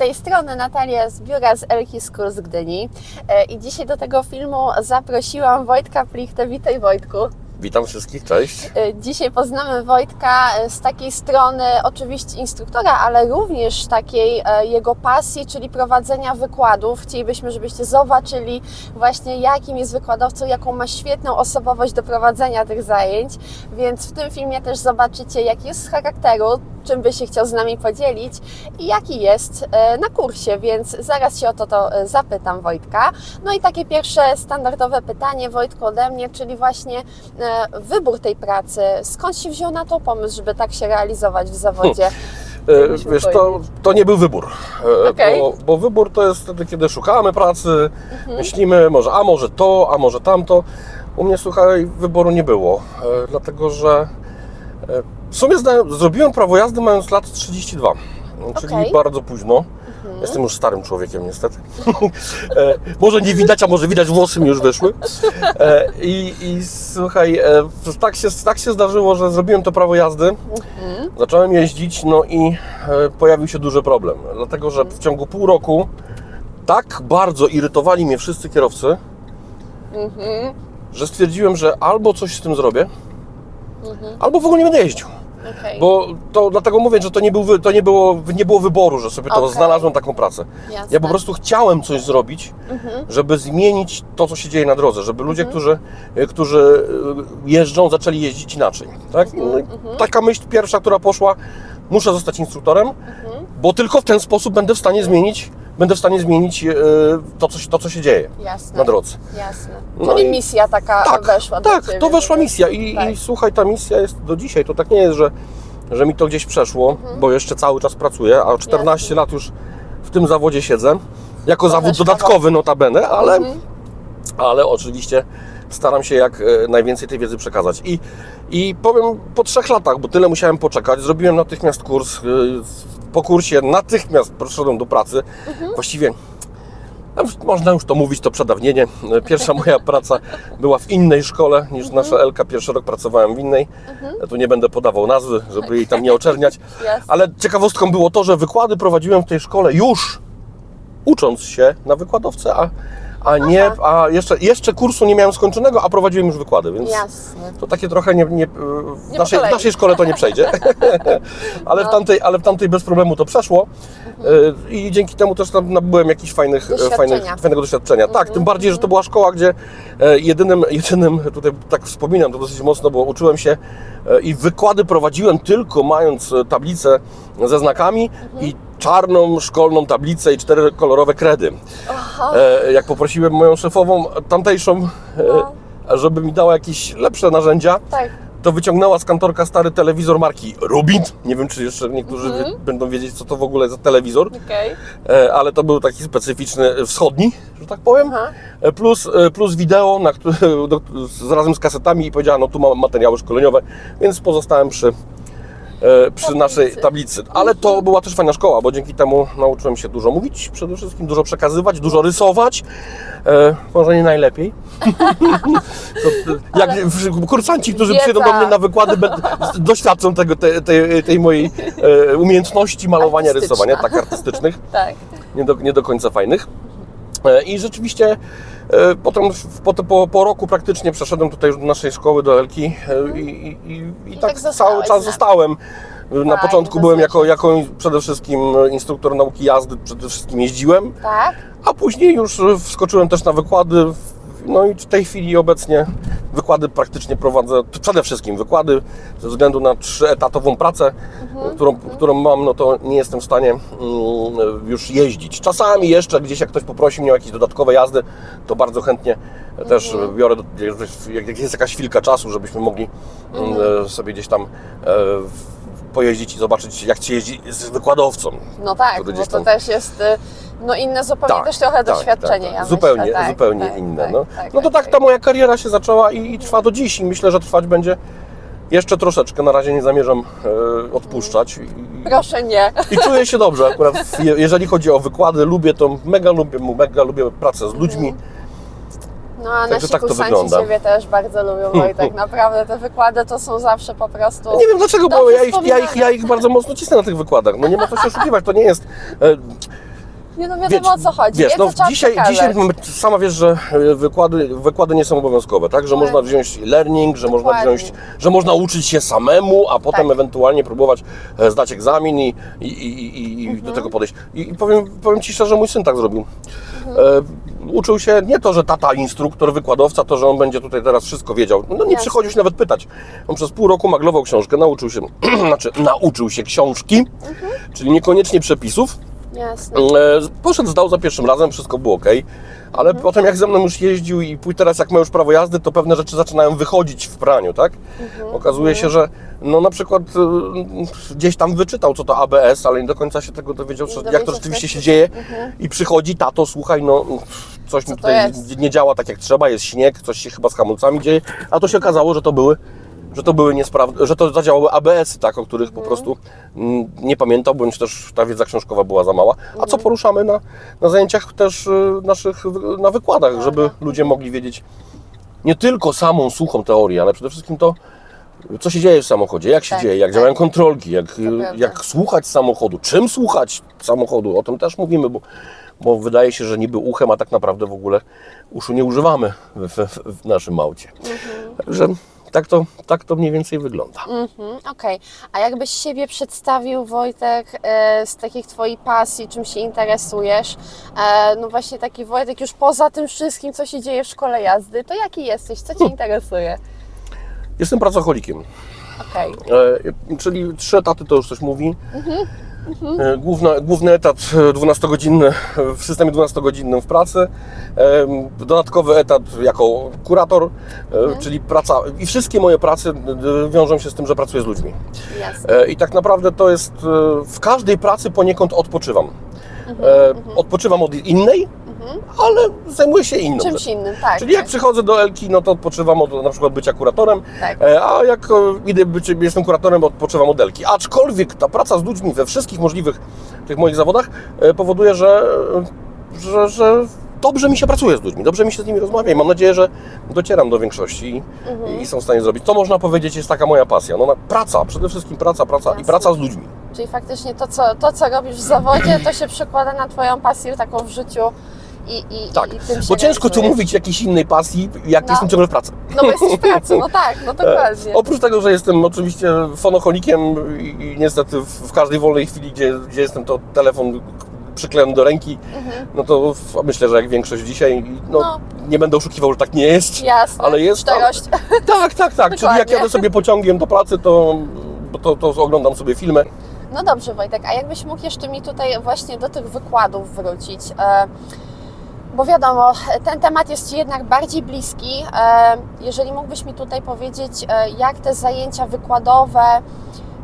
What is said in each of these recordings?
tej strony Natalia z biura z Elki School z Gdyni E, i dzisiaj do tego filmu zaprosiłam Wojtka Plichtę. Witaj Wojtku. Witam wszystkich, cześć. E, Dzisiaj poznamy Wojtka e, z takiej strony oczywiście instruktora, ale również takiej jego pasji, czyli prowadzenia wykładów. Chcielibyśmy, żebyście zobaczyli właśnie jakim jest wykładowcą, jaką ma świetną osobowość do prowadzenia tych zajęć, więc w tym filmie też zobaczycie jaki jest z charakteru, czym by się chciał z nami podzielić i jaki jest e, na kursie, więc zaraz się o to, to e, zapytam Wojtka. No i takie pierwsze standardowe pytanie Wojtku ode mnie, czyli właśnie e, wybór tej pracy. Skąd się wziął na to pomysł, żeby tak się realizować w zawodzie? Musimy Wiesz, to, to nie był wybór. Okej. Bo, bo wybór to jest wtedy, kiedy szukamy pracy, Mhm. myślimy, może a może to, a może tamto. U mnie, słuchaj, wyboru nie było, dlatego że w sumie zrobiłem prawo jazdy mając lat 32, czyli Okej. bardzo późno. Mhm. Jestem już starym człowiekiem niestety. e, może nie widać, a może widać włosy mi już wyszły. E, i, I słuchaj, e, tak, się, tak się zdarzyło, że zrobiłem to prawo jazdy. Mhm. Zacząłem jeździć, no i e, pojawił się duży problem. Dlatego, że w ciągu pół roku tak bardzo irytowali mnie wszyscy kierowcy, Mhm. że stwierdziłem, że albo coś z tym zrobię, Mhm. albo w ogóle nie będę jeździł. Okej. Bo to dlatego mówię, że to nie, był, to nie, było, nie było wyboru, że sobie to Okej. znalazłem taką pracę. Jasne. Ja po prostu chciałem coś zrobić, Mhm. żeby zmienić to, co się dzieje na drodze, żeby ludzie, Mhm. którzy, e, którzy e, jeżdżą, zaczęli jeździć inaczej. Tak? No i Mhm. Taka myśl pierwsza, która poszła, muszę zostać instruktorem, Mhm. bo tylko w ten sposób będę w stanie zmienić, będę w stanie zmienić e, to, co, się- to, co się dzieje Jasne. na drodze. Jasne. No Czyli i- misja taka Tak, weszła tak, ciebie, to weszła misja I, Tak. i słuchaj, ta misja jest do dzisiaj. To tak nie jest, że, że mi to gdzieś przeszło, bo jeszcze cały czas pracuję, a 14 Mhm. Jasne. lat już w tym zawodzie siedzę. Jako To zawód dodatkowy notabene, ale, Mhm. ale oczywiście staram się jak e, najwięcej tej wiedzy przekazać. I, I powiem po trzech latach, bo tyle musiałem poczekać, zrobiłem natychmiast kurs. Po kursie natychmiast poszedłem do pracy. Mhm. Właściwie no, można już to mówić, to przedawnienie. Pierwsza moja praca była w innej szkole niż Mhm. nasza Elka. Pierwszy rok pracowałem w innej. Ja tu nie będę podawał nazwy, żeby jej tam nie oczerniać. Ale ciekawostką było to, że wykłady prowadziłem w tej szkole już ucząc się na wykładowcę, a, a nie, a jeszcze, jeszcze kursu nie miałem skończonego, a prowadziłem już wykłady, więc Jasne. to takie trochę nie, nie, w, Nie naszej, w naszej szkole to nie przejdzie. ale, w No. tamtej, ale w tamtej bez problemu to przeszło E, i dzięki temu też nabyłem jakichś fajnych, e, Doświadczenia. fajnych, fajnego doświadczenia. Tak, Mhm, tym bardziej, że to była szkoła, gdzie e, jedynym, jedynym, tutaj tak wspominam to dosyć mocno, bo uczyłem się e, i wykłady prowadziłem tylko mając e, tablicę ze znakami Mhm. i czarną szkolną tablicę i cztery kolorowe kredy. E, Jak poprosiłem moją szefową tamtejszą, No. e, żeby mi dała jakieś lepsze narzędzia, Tak. to wyciągnęła z kantorka stary telewizor marki Rubin. Nie wiem, czy jeszcze niektórzy Mhm. będą wiedzieć, co to w ogóle za telewizor, Okej. e, ale to był taki specyficzny wschodni, że tak powiem. Aha. E, Plus, e, plus wideo na, do, z, razem z kasetami i powiedziała, no tu mam materiały szkoleniowe, więc pozostałem przy, przy Tablicy. naszej tablicy. Ale to była też fajna szkoła, bo dzięki temu nauczyłem się dużo mówić, przede wszystkim dużo przekazywać, dużo rysować. E, może nie najlepiej. to, e, jak kursanci, którzy Wiedza. przyjdą do mnie na wykłady, doświadczą tego, tej, tej, tej mojej e, umiejętności malowania, rysowania, tak artystycznych Tak. nie do, nie do końca fajnych. I rzeczywiście e, potem po, po, po roku praktycznie przeszedłem tutaj już do naszej szkoły do Elki e, i, i, i, i tak tak, cały czas zostałem. Na początku byłem jako, słyszeć. jako przede wszystkim instruktor nauki jazdy, przede wszystkim jeździłem, Tak. a później już wskoczyłem też na wykłady. No i w tej chwili obecnie wykłady praktycznie prowadzę, przede wszystkim wykłady, ze względu na trzyetatową pracę, Mhm. którą, którą mam, no to nie jestem w stanie mm, już jeździć. Czasami jeszcze gdzieś jak ktoś poprosi mnie o jakieś dodatkowe jazdy, to bardzo chętnie też Mhm. biorę, jak jest jakaś chwilka czasu, żebyśmy mogli mm, Mhm. e, sobie gdzieś tam e, pojeździć i zobaczyć jak się jeździ z wykładowcą. No tak, bo to też jest y, no inne zupełnie Tak, też trochę tak, doświadczenie. tak, Ja tak. zupełnie, myślę. Tak, zupełnie tak, inne. tak, no. tak, no to tak tak. ta moja kariera się zaczęła i, i trwa do dziś i myślę, że trwać będzie jeszcze troszeczkę. Na razie nie zamierzam e, odpuszczać. I, Proszę nie. I czuję się dobrze akurat, je- jeżeli chodzi o wykłady, lubię to, mega lubię, mega lubię pracę z ludźmi. No a Także nasi tak kursanci. Ciebie też bardzo lubią, Wojtek. Naprawdę te wykłady to są zawsze po prostu... Nie wiem dlaczego, bo ja ich, ja, ich, ja ich bardzo mocno cisnę na tych wykładach. No nie ma co się oszukiwać, to nie jest... Nie no wiadomo o co chodzi. Wiesz, no, dzisiaj, przekazać. dzisiaj mamy- sama wiesz, że e, wykłady, wykłady nie są obowiązkowe, tak? Że można wziąć learning, że można wziąć, że można uczyć się samemu, a potem Tak. ewentualnie próbować e, zdać egzamin i, i, i, i, Mhm. do tego podejść. I, i powiem, powiem Ci szczerze, mój syn tak zrobił. Mhm. E, uczył się nie to, że tata instruktor, wykładowca, to, że on będzie tutaj teraz wszystko wiedział. No nie Jasne. przychodził się nawet pytać. On przez pół roku maglował książkę, nauczył się, znaczy nauczył się książki, Mhm. czyli niekoniecznie przepisów, Jasne. E, Poszedł, zdał za pierwszym razem, wszystko było ok, ale Mhm. potem jak ze mną już jeździł i teraz jak ma już prawo jazdy, to pewne rzeczy zaczynają wychodzić w praniu, tak? Mhm. Okazuje się, że no na przykład e, gdzieś tam wyczytał, co to ABS, ale nie do końca się tego dowiedział, co, jak to co rzeczywiście się dzieje Mhm. i przychodzi, tato, słuchaj, no coś mi to tutaj jest? nie działa tak jak trzeba, jest śnieg, coś się chyba z hamulcami dzieje, a to się okazało, że to były że to były niesprawne, że to zadziałały ABS-y, tak, o których Mhm. po prostu mm, nie pamiętał, bądź też ta wiedza książkowa była za mała. A Mhm. co poruszamy na, na zajęciach też y, naszych, na wykładach, żeby ludzie mogli wiedzieć nie tylko samą suchą teorię, ale przede wszystkim to, co się dzieje w samochodzie, jak się Tak, dzieje, jak tak. działają kontrolki, jak, jak słuchać samochodu, czym słuchać samochodu, o tym też mówimy, bo, bo wydaje się, że niby uchem, a tak naprawdę w ogóle uszu nie używamy w, w, w naszym aucie. Mhm. Także tak to, tak to mniej więcej wygląda. Mhm, Okej, a jakbyś siebie przedstawił, Wojtek, e, z takich Twoich pasji, czym się interesujesz, e, no właśnie taki Wojtek już poza tym wszystkim, co się dzieje w szkole jazdy, to jaki jesteś, co Cię interesuje? Jestem pracocholikiem. Okej, E, czyli trzy etaty to już coś mówi. E, Główna, główny etat e, 12-godzinny w systemie 12-godzinnym w pracy. Dodatkowy etat jako kurator, e, czyli praca. I wszystkie moje prace wiążą się z tym, że pracuję z ludźmi. jasne. I tak naprawdę to jest. W każdej pracy poniekąd odpoczywam. E, Odpoczywam od innej, ale zajmuję się inną. Czymś rzeczą. innym, tak. Czyli jak tak, przychodzę do Elki, no to odpoczywam od na przykład bycia kuratorem, Tak. e, a jak e, idę być, jestem kuratorem, odpoczywam od Elki. Aczkolwiek ta praca z ludźmi we wszystkich możliwych tych moich zawodach e, powoduje, że, że, że dobrze mi się pracuje z ludźmi, dobrze mi się z nimi rozmawia i mam nadzieję, że docieram do większości i, Mhm. i są w stanie zrobić. To można powiedzieć jest taka moja pasja. No, praca, przede wszystkim praca, praca i Jasne. praca z ludźmi. Czyli faktycznie to co, to, co robisz w zawodzie, to się przekłada na Twoją pasję taką w życiu i, i, Tak, i tym się bo ciężko tu mówić jakiejś innej pasji, jak No. jestem ciągle w pracy. No bo jesteś w pracy, no tak, no dokładnie. E, Oprócz tego, że jestem oczywiście fonocholikiem i, niestety w, każdej wolnej chwili, gdzie, gdzie jestem, to telefon przyklejony do ręki, no to myślę, że jak większość dzisiaj, no, Mhm. No. nie będę oszukiwał, że tak nie jest. Jasne, ale jest szczerość. Tak, tak, tak. Czyli jak Dokładnie. jadę sobie pociągiem do pracy, to, to, to oglądam sobie filmy. No dobrze, Wojtek, a jakbyś mógł jeszcze mi tutaj właśnie do tych wykładów wrócić? E, Bo wiadomo, ten temat jest Ci jednak bardziej bliski. E, Jeżeli mógłbyś mi tutaj powiedzieć, e, jak te zajęcia wykładowe,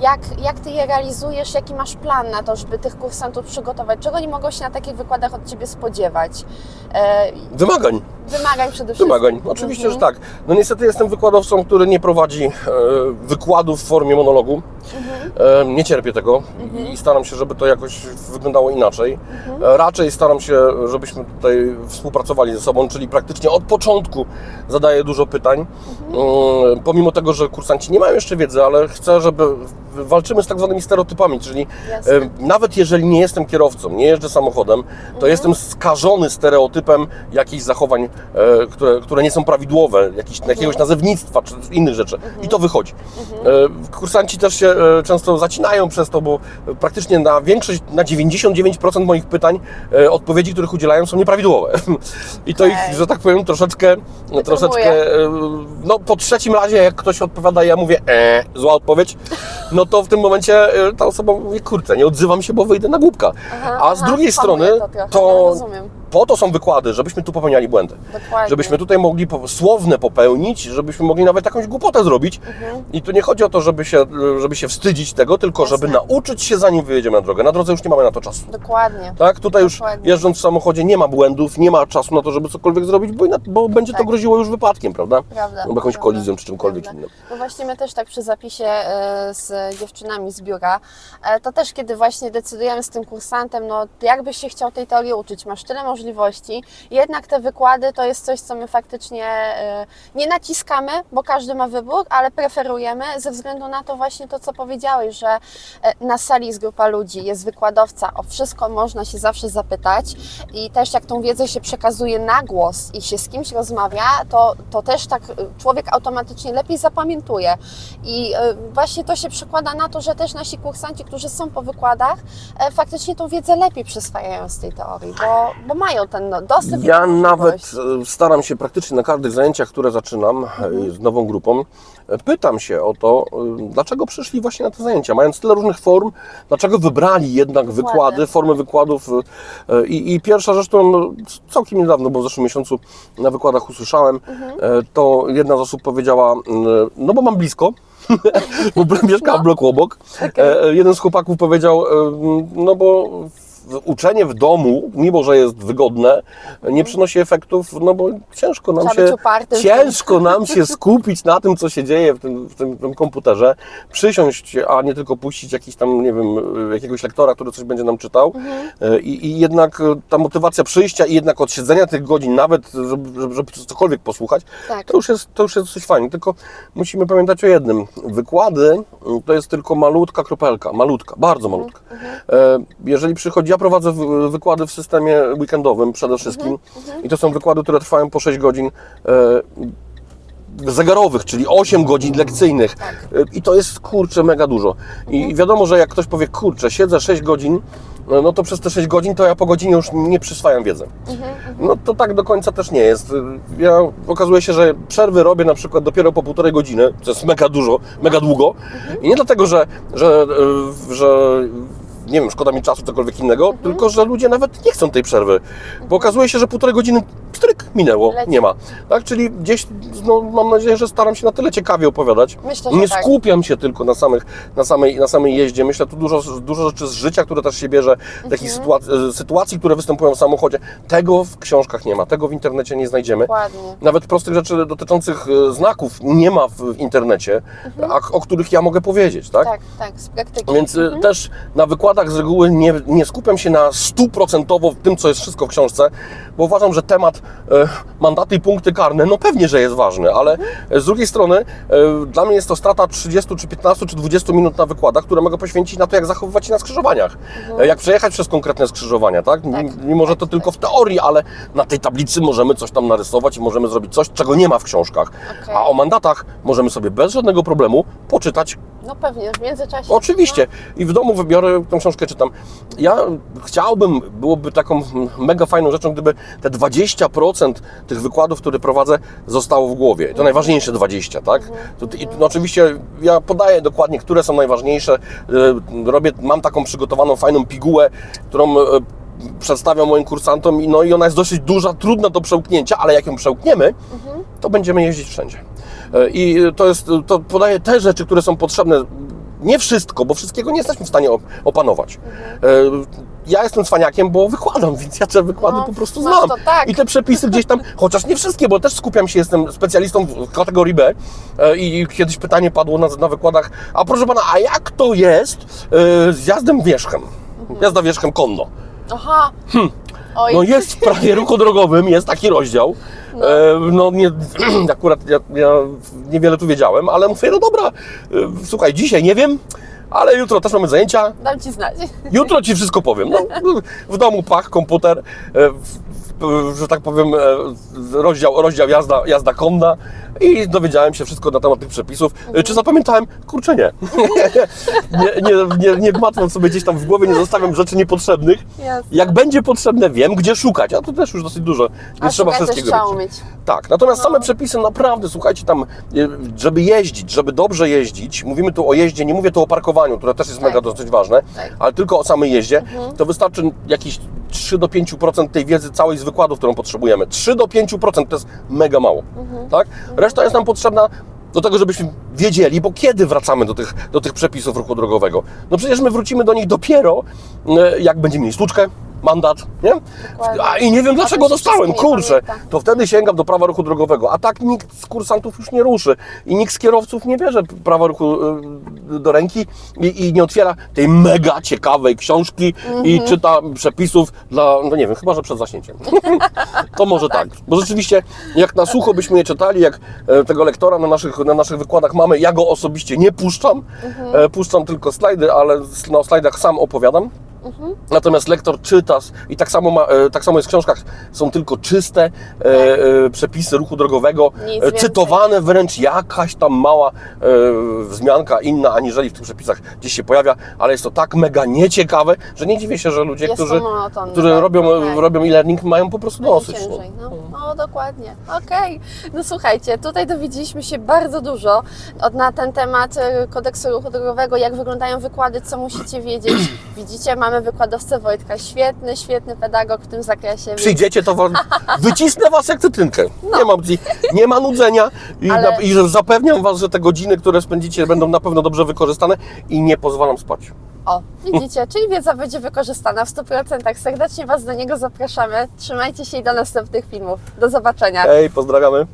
jak, jak Ty je realizujesz, jaki masz plan na to, żeby tych kursantów przygotować? Czego nie mogą się na takich wykładach od Ciebie spodziewać? E, Wymagań. Wymagań przede wszystkim. Wymagań. Oczywiście, Mhm. że tak. No niestety jestem wykładowcą, który nie prowadzi wykładów w formie monologu. Mhm. E, nie cierpię tego i staram się, żeby to jakoś wyglądało inaczej. E, raczej staram się, żebyśmy tutaj współpracowali ze sobą, czyli praktycznie od początku zadaję dużo pytań. Mm, pomimo tego, że kursanci nie mają jeszcze wiedzy, ale chcę, żeby walczymy z tak zwanymi stereotypami, czyli Jasne. e, nawet jeżeli nie jestem kierowcą, nie jeżdżę samochodem, to Mhm. jestem skażony stereotypem jakichś zachowań, które, które nie są prawidłowe, jakiś, Mhm. jakiegoś nazewnictwa czy innych rzeczy. I to wychodzi. E, kursanci też się e, często zacinają przez to, bo praktycznie na większość, na 99% moich pytań e, odpowiedzi, których udzielają są nieprawidłowe. I to ich, że tak powiem, troszeczkę, troszeczkę, e, no po trzecim razie, jak ktoś odpowiada, ja mówię, e, zła odpowiedź, no to w tym momencie e, ta osoba mówi, kurczę, nie odzywam się, bo wyjdę na głupka. Aha, A z aha, drugiej strony, to, trochę, to no, rozumiem. Po to są wykłady, żebyśmy tu popełniali błędy. Dokładnie. Żebyśmy tutaj mogli po, słowne popełnić, żebyśmy mogli nawet jakąś głupotę zrobić. Mhm. I tu nie chodzi o to, żeby się, żeby się wstydzić tego, tylko Jasne. żeby nauczyć się zanim wyjedziemy na drogę. Na drodze już nie mamy na to czasu. Dokładnie. Tak, tutaj już Dokładnie. jeżdżąc w samochodzie nie ma błędów, nie ma czasu na to, żeby cokolwiek zrobić, bo, bo będzie to Tak. groziło już wypadkiem, prawda? Prawda. Albo jakąś prawda, kolizją czy czymkolwiek prawda. innym. No właśnie my też tak przy zapisie e, z dziewczynami z biura, e, to też kiedy właśnie decydujemy z tym kursantem, no jakbyś się chciał tej teorii uczyć, masz tyle możliwości, możliwości. Jednak te wykłady to jest coś, co my faktycznie e, nie naciskamy, bo każdy ma wybór, ale preferujemy ze względu na to właśnie to, co powiedziałeś, że e, na sali jest grupa ludzi, jest wykładowca, o wszystko można się zawsze zapytać i też jak tą wiedzę się przekazuje na głos i się z kimś rozmawia, to, to też tak e, człowiek automatycznie lepiej zapamiętuje. I e, właśnie to się przekłada na to, że też nasi kursanci, którzy są po wykładach, e, faktycznie tą wiedzę lepiej przyswajają z tej teorii, bo, bo mają ten no, dostęp. Ja nawet e, staram się praktycznie na każdych zajęciach, które zaczynam e, z nową grupą, e, pytam się o to, dlaczego przyszli właśnie na te zajęcia. Mając tyle różnych form, dlaczego wybrali jednak wykłady, formy wykładów. I, I pierwsza rzecz, którą no, całkiem niedawno, bo w zeszłym miesiącu na wykładach usłyszałem, e, to jedna z osób powiedziała, no bo mam blisko, bo mieszkała w bloku obok. E, Jeden z chłopaków powiedział, no bo uczenie w domu, mimo że jest wygodne, nie przynosi efektów, no bo ciężko nam Trzeba się ciężko nam się skupić na tym, co się dzieje w tym, w tym, w tym komputerze, przysiąść, a nie tylko puścić jakiś tam, nie wiem, jakiegoś lektora, który coś będzie nam czytał. E, I, I jednak e, ta motywacja przyjścia i jednak odsiedzenia tych godzin, nawet żeby, żeby, żeby cokolwiek posłuchać, Tak. to już, jest, to już jest coś fajnie. Tylko musimy pamiętać o jednym. Wykłady to jest tylko malutka kropelka, malutka, bardzo malutka. E, Jeżeli przychodzi, ja prowadzę wy- wykłady w systemie weekendowym przede wszystkim i to są wykłady, które trwają po 6 godzin e, zegarowych, czyli 8 godzin lekcyjnych. E, I to jest kurczę mega dużo. I wiadomo, że jak ktoś powie, kurczę, siedzę 6 godzin, no no to przez te 6 godzin to ja po godzinie już nie przyswajam wiedzy. No to tak do końca też nie jest. Ja okazuje się, że przerwy robię na przykład dopiero po półtorej godziny, co jest mega dużo, mega długo. I nie dlatego, że, że, e, że nie wiem, szkoda mi czasu, cokolwiek innego, tylko że ludzie nawet nie chcą tej przerwy. Bo okazuje się, że półtorej godziny pstryk minęło, Leci. nie ma. Tak, czyli gdzieś, no, mam nadzieję, że staram się na tyle ciekawie opowiadać. Myślę, nie tak. skupiam się tylko na, samych, na, samej, na samej jeździe. Myślę tu dużo, dużo rzeczy z życia, które też się bierze, takich Mhm. sytuacji, sytuacji, które występują w samochodzie. Tego w książkach nie ma, tego w internecie nie znajdziemy. Dokładnie. Nawet prostych rzeczy dotyczących e, znaków nie ma w internecie, a, o których ja mogę powiedzieć, tak? Tak, tak, z praktyki. Więc y, też na wykładach z reguły nie, nie skupiam się na stuprocentowo tym, co jest wszystko w książce, bo uważam, że temat e, mandaty i punkty karne, no pewnie, że jest ważny, ale e, z drugiej strony e, dla mnie jest to strata 30 czy 15 czy 20 minut na wykładach, które mogę poświęcić na to, jak zachowywać się na skrzyżowaniach, e, jak przejechać przez konkretne skrzyżowania, tak? Tak, Mimo, że tak, to tylko w teorii, ale na tej tablicy możemy coś tam narysować i możemy zrobić coś, czego nie ma w książkach. Okej. A o mandatach możemy sobie bez żadnego problemu poczytać No pewnie, w międzyczasie. Oczywiście. I w domu wybiorę tą książkę, czytam. Ja chciałbym, byłoby taką mega fajną rzeczą, gdyby te 20% tych wykładów, które prowadzę, zostało w głowie. To najważniejsze 20, tak? I, no, oczywiście ja podaję dokładnie, które są najważniejsze. Y, Robię, mam taką przygotowaną fajną pigułę, którą y, przedstawiam moim kursantom no, i ona jest dosyć duża, trudna do przełknięcia, ale jak ją przełkniemy, to będziemy jeździć wszędzie. E, I to jest, to podaje te rzeczy, które są potrzebne. Nie wszystko, bo wszystkiego nie jesteśmy w stanie op- opanować. E, Ja jestem cwaniakiem, bo wykładam, więc ja te wykłady No, po prostu znam. tak. I te przepisy gdzieś tam, chociaż nie wszystkie, bo też skupiam się, jestem specjalistą w kategorii B. E, I kiedyś pytanie padło na, na wykładach, a proszę pana, a jak to jest z jazdem wierzchem? Jazda wierzchem konno. Aha. Oj. No jest w prawie ruchu drogowym, jest taki rozdział. No, e, no nie, akurat ja, ja niewiele tu wiedziałem, ale mówię, no dobra, e, słuchaj, dzisiaj nie wiem, ale jutro też mamy zajęcia, Dam Ci znać. jutro Ci wszystko powiem. No, w domu pach, komputer, e, że tak powiem, e, rozdział, rozdział jazda, jazda konna i dowiedziałem się wszystko na temat tych przepisów. E, Czy zapamiętałem? Kurczę nie. nie, nie, nie, nie gmatwam sobie gdzieś tam w głowie, nie zostawiam rzeczy niepotrzebnych. Jasne. Jak będzie potrzebne, wiem, gdzie szukać, a to też już dosyć dużo. Nie A trzeba wszystkiego trzeba umieć. Tak, natomiast same przepisy naprawdę, słuchajcie, tam, e, żeby jeździć, żeby dobrze jeździć, mówimy tu o jeździe, nie mówię tu o parkowaniu, które też jest Tak. mega dosyć ważne, Tak. ale tylko o samej jeździe, to wystarczy jakieś 3 do 5% tej wiedzy całej z wykładów, którą potrzebujemy. 3 do 5% to jest mega mało, tak? Reszta jest nam potrzebna do tego, żebyśmy wiedzieli, bo kiedy wracamy do tych, do tych przepisów ruchu drogowego? No przecież my wrócimy do nich dopiero, e, jak będziemy mieli stłuczkę, mandat, nie? Dokładnie. A, I nie wiem dlaczego dostałem, kurczę. To wtedy sięgam do prawa ruchu drogowego, a tak nikt z kursantów już nie ruszy i nikt z kierowców nie bierze prawa ruchu y, do ręki i, i nie otwiera tej mega ciekawej książki i Mhm. czyta przepisów dla, no nie wiem, chyba, że przed zaśnięciem. to może tak, bo rzeczywiście jak na sucho byśmy je czytali, jak e, tego lektora na naszych, na naszych wykładach mamy, ja go osobiście nie puszczam, Mhm. e, puszczam tylko slajdy, ale na slajdach sam opowiadam. Mhm. Natomiast lektor czyta i tak samo, ma, e, tak samo jest w książkach, są tylko czyste e, e, przepisy ruchu drogowego. Nic e, więcej. cytowane wręcz jakaś tam mała e, wzmianka inna, aniżeli w tych przepisach gdzieś się pojawia, ale jest to tak mega nieciekawe, że nie dziwię się, że ludzie, Jest którzy, którzy tak, robią, tak. robią e-learning mają po prostu dosyć. no. ciężej. No, no dokładnie. Okej. No słuchajcie, tutaj dowiedzieliśmy się bardzo dużo od, na ten temat kodeksu ruchu drogowego, jak wyglądają wykłady, co musicie wiedzieć. Widzicie, mamy wykładowcę Wojtka. Świetny, świetny pedagog w tym zakresie. Przyjdziecie, to wam, wycisnę was jak cytrynkę. Nie ma opcji, nie ma nudzenia i, Ale- na, i zapewniam was, że te godziny, które spędzicie będą na pewno dobrze wykorzystane i nie pozwalam spać. O, widzicie, czyli wiedza będzie wykorzystana w 100%. Serdecznie Was do niego zapraszamy. Trzymajcie się i do następnych filmów. Do zobaczenia. Hej, pozdrawiamy.